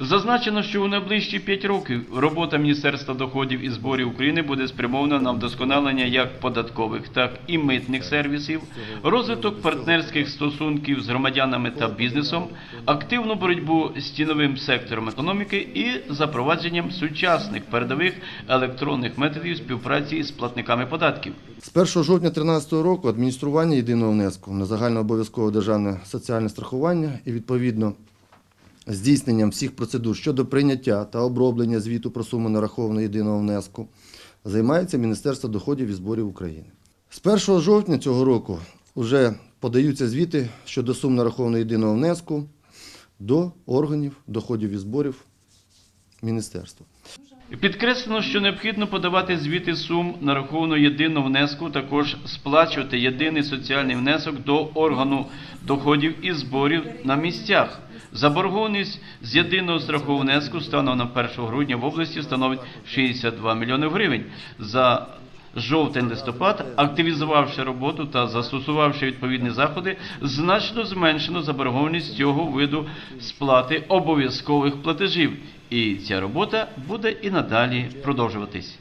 Зазначено, що у найближчі 5 років робота Міністерства доходів і зборів України буде спрямована на вдосконалення як податкових, так і митних сервісів, розвиток партнерських стосунків з громадянами та бізнесом, активну боротьбу з тіновим сектором економіки і запровадженням сучасних передових електронних методів співпраці з платниками податків. З 1 жовтня 2013 року адміністрування єдиного внеску на загальнообов'язкове державне соціальне страхування і відповідно здійсненням всіх процедур щодо прийняття та оброблення звіту про суму нарахованого єдиного внеску займається Міністерство доходів і зборів України. З 1 жовтня цього року вже подаються звіти щодо сум нарахованого єдиного внеску до органів доходів і зборів міністерства. Підкреслено, що необхідно подавати звіти сум нарахованого єдиного внеску, також сплачувати єдиний соціальний внесок до органу доходів і зборів на місцях. Заборгованість з єдиного страхового внеску станом на 1 грудня в області становить 62 мільйони гривень. За жовтень-листопад, активізувавши роботу та застосувавши відповідні заходи, значно зменшено заборгованість цього виду сплати обов'язкових платежів. І ця робота буде і надалі продовжуватись.